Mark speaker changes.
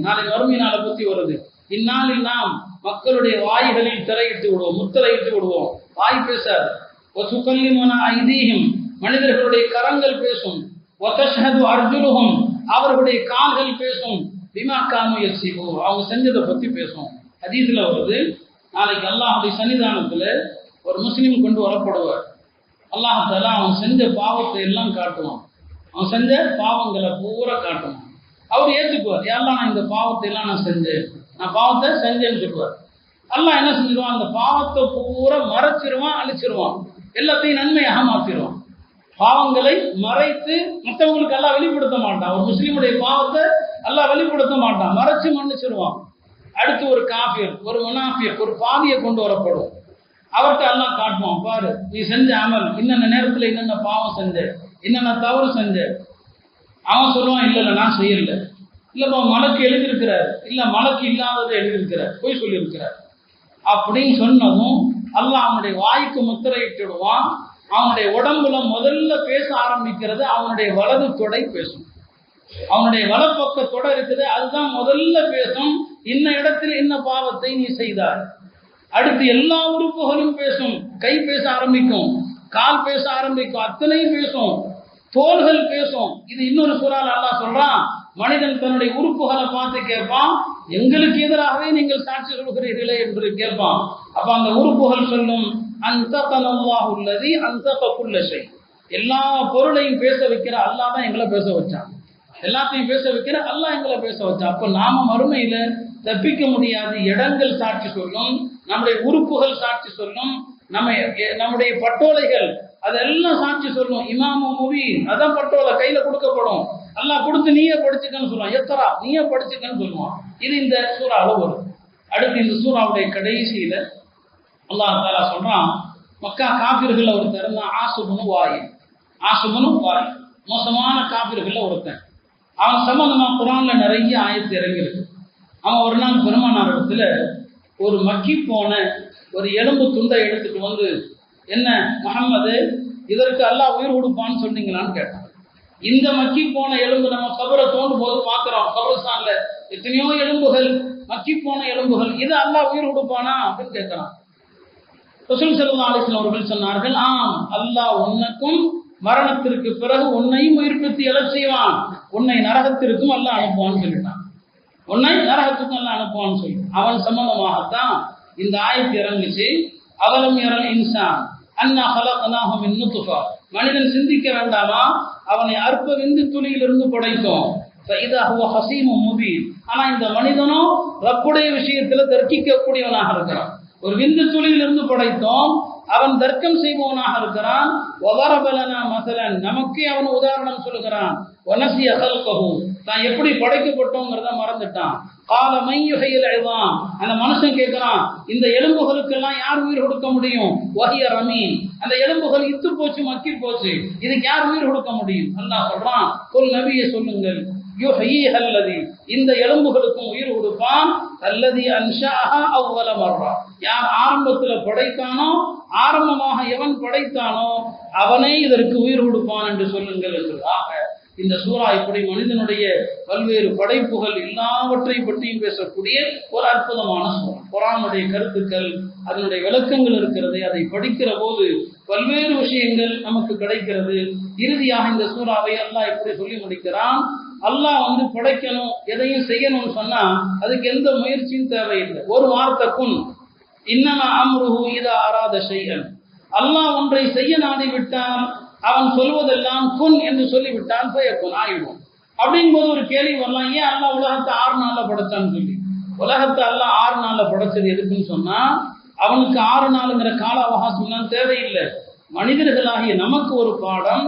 Speaker 1: நாளை வறுமை நாளை பத்தி வருது. இந்நாளில் நாம் மக்களுடைய வாய்களில் திரையிட்டு விடுவோம் முத்திரையிட்டு விடுவோம். வாய் பேசாது. ஐதீகம் மனிதர்களுடைய கரங்கள் பேசும். அர்ஜுனுகும் அர்ஜுலுகும் அவர்களுடைய கால்கள் பேசும். விமாக்கா காமு அவங்க செஞ்சதை பத்தி பேசும் அதீதுல வருது நாளைக்கு அல்லாஹுடைய சன்னிதானத்துல ஒரு முஸ்லீம் கொண்டு வரப்படுவார். அல்லாஹால அவன் செஞ்ச பாவத்தை எல்லாம் காட்டுவான். அவன் செஞ்ச பாவங்களை பூரா காட்டுவான். அவர் ஏற்றுக்குவார் எல்லாம் நான் இந்த பாவத்தை எல்லாம் நான் செஞ்சேன். நான் பாவத்தை செஞ்சேன்னு சொல்லுவார். எல்லாம் என்ன செஞ்சிருவான் அந்த பாவத்தை பூரா மறைச்சிருவான் அழிச்சிருவான். எல்லாத்தையும் நன்மையாக மாற்றிடுவான் பாவங்களை மறைத்து மற்றவங்களுக்கு எல்லாம் வெளிப்படுத்த மாட்டான். ஒரு முஸ்லீமுடைய பாவத்தை எல்லாம் வெளிப்படுத்த மாட்டான். மறைச்சு மன்னிச்சிருவான். அடுத்து ஒரு காஃபியர் ஒரு முனாஃபியர் ஒரு பாவியை கொண்டு வரப்படும். அவர்கிட்ட எல்லாம் காட்டுவான் பாரு நீ செஞ்ச அமல் இன்னென்ன நேரத்தில் என்னென்ன பாவம் செஞ்ச என்னென்ன தவறு செஞ்ச அவன் சொல்லுவான் இல்லை நான் செய்யல. இல்லைப்பா மலக்கு எழுதியிருக்கிறார். இல்லை மலக்கு இல்லாததை எழுதியிருக்கிறார். போய் சொல்லியிருக்கிறார். அப்படின்னு சொன்னதும் அல்லாஹ் அவனுடைய வாய்க்கு முத்திரையிட்டுடுவான். அவனுடைய உடம்புல முதல்ல பேச ஆரம்பிக்கிறது அவனுடைய வலது தொடை பேசும். அவனுடைய வலப்பக்க தொடை இருக்குது அதுதான் முதல்ல பேசும். இன்ன இடத்தில் இன்ன பாவத்தை நீ செய்தார் அடுத்து எல்லா உறுப்புகளும் பேசும். கை பேச ஆரம்பிக்கும். கால் பேச ஆரம்பிக்கும். அத்தனையும் பேசும். தோள்கள் பேசும். இது இன்னொரு சூறால் அல்லாஹ் சொல்றான் மனிதன் தன்னுடைய உறுப்புகளை பார்த்து கேட்பான் எங்களுக்கு எதிராகவே நீங்கள் சாட்சி சொல்கிறீர்களே என்று கேட்பான். அப்ப அந்த உறுப்புகள் சொல்லும் அந்த உள்ளது அந்த செய் எல்லா பொருளையும் பேச வைக்கிற அல்லாஹ் தான் எங்களை பேச வச்சான். எல்லாத்தையும் பேச வைக்கிற அல்லாஹ் எங்களை பேச வச்சான். அப்ப நாம மறுமையில தப்பிக்க முடியாது. இடங்கள் சாட்சி சொல்லும் நம்முடைய உறுப்புகள் சாட்சி சொல்லும் நம்ம நம்முடைய பட்டோலைகள் அதெல்லாம் சாட்சி சொல்லும். இமாம முபீன் அதான் பட்டோலை கையில கொடுக்கப்படும். எல்லாம் கொடுத்து நீயே படிச்சுக்கன்னு சொல்லுவான். எத்தரா நீயே படிச்சுக்கன்னு சொல்லுவான். இது இந்த சூறாவில் வரும். அடுத்து இந்த சூறாவுடைய கடைசியில அல்லாஹ் தாலா சொல்றான் மக்கா காபிர்கள் ஒருத்தர் இருந்தான் ஆசுபனு வாய் ஆசுபனு வாய் மோசமான காபிர்கள் ஒருத்தன். அவன் சம்பந்தமா குரான்ல நிறைய ஆயத்து இறங்கியிருக்கு. அவன் ஒரு நாள் பெருமானார் இடத்துல ஒரு மக்கி போன ஒரு எலும்பு துண்டை எடுத்துட்டு வந்து என்ன முகம்மது இதற்கு அல்லாஹ் உயிர் கொடுப்பான்னு சொன்னீங்களான்னு கேட்டான். இந்த மக்கி போன எலும்பு நம்ம கபரை தோண்டும் போது பார்க்குறோம். கபரஸ்தான்ல எத்தனையோ எலும்புகள் மக்கி போன எலும்புகள் இது அல்லாஹ் உயிர் கொடுப்பானா அப்படின்னு கேட்கிறான். ரசூல் சல்லா அலிஸ்லாம் அவர்கள் சொன்னார்கள் ஆம் அல்லாஹ் உனக்கும் மரணத்திற்கு பிறகு உன்னையும் உயிர்ப்பித்து எழச் செய்வான். உன்னை நரகத்திற்கும் அல்லாஹ் அனுப்புவான்னு சொல்லிட்டான். உன்னை நரகத்துக்கு எல்லாம் அனுப்புவான்னு சொல்லி. அவன் சம்பந்தமாகத்தான் இந்த ஆயத்து இறங்குச்சு. அவலம் இறல் இன்சான். அண்ணா ஹலகனாகும் இன்னுத்துஃபா மனிதன் சிந்திக்க வேண்டாமா? அவனை அற்ப விந்து துளியிலிருந்து படைத்தோம் ஹசீமும் முபி ஆனா இந்த மனிதனும் ரப்புடைய விஷயத்துல தர்க்கிக்கக்கூடியவனாக இருக்கிறான். ஒரு விந்து துளியிலிருந்து படைத்தோம். அவன் தர்க்கம் செய்பவனாக இருக்கிறான். ஒவரபலனா மசலன் நமக்கே அவன் உதாரணம் சொல்லுகிறான். ஒனசி அகல்கஹு தான் எப்படி படைக்கப்பட்டோங்கிறத மறந்துட்டான். கால மையுகையில் எழுதான் அந்த மனுஷன் கேட்கிறான் இந்த எலும்புகளுக்கெல்லாம் யார் உயிர் கொடுக்க முடியும்? வகிய ரமீன். அந்த எலும்புகள் இத்து போச்சு மக்கி போச்சு. இதுக்கு யார் உயிர் கொடுக்க முடியும்? அல்லாஹ் சொல்றான் சொல் நபியை சொல்லுங்கள். அல்லதி இந்த எலும்புகளுக்கும் உயிர் கொடுப்பான். அல்லதி அன்ஷாஹா அவ்வள மர்றா யார் ஆரம்பத்துல படைத்தானோ ஆரம்பமாக எவன் படைத்தானோ அவனே இதற்கு உயிர் கொடுப்பான் என்று சொல்லுங்கள் என்று. ஆக இந்த சூறா இப்படி மனிதனுடைய பல்வேறு படைப்புகள் எல்லாவற்றை பற்றியும் பேசக்கூடிய ஒரு அற்புதமான சூறா. குரானுடைய கருத்துக்கள் அதனுடைய விளக்கங்கள் இருக்கிறது அதை படிக்கிற போது பல்வேறு விஷயங்கள் நமக்கு கிடைக்கிறது. இறுதியாக இந்த சூறாவை அல்லாஹ் இப்படி சொல்லி முடிக்கிறான். அல்லாஹ் வந்து படைக்கணும் எதையும் செய்யணும்னு சொன்னா அதுக்கு எந்த முயற்சியும் தேவையில்லை. ஒரு வார்த்தைக்கும் இன்னமா அம்ருஹு இதா அராத செய்யன் அல்லாஹ் ஒன்றை செய்ய நாடி விட்டான் அவன் சொல்வதெல்லாம் குன் என்று சொல்லிவிட்டான் பயக்குன் ஆயிடும் அப்படிங்கும் போது ஒரு கேள்வி வரலாம் ஏன் அல்லாஹ் உலகத்தை ஆறு நாள்ல படைச்சான்னு சொல்லி? உலகத்தை அல்லாஹ் ஆறு நாள்ல படைச்சது எதுக்குன்னு சொன்னா அவனுக்கு ஆறு நாளுங்கிற கால அவகாசம் தேவையில்லை. மனிதர்களாகிய நமக்கு ஒரு பாடம்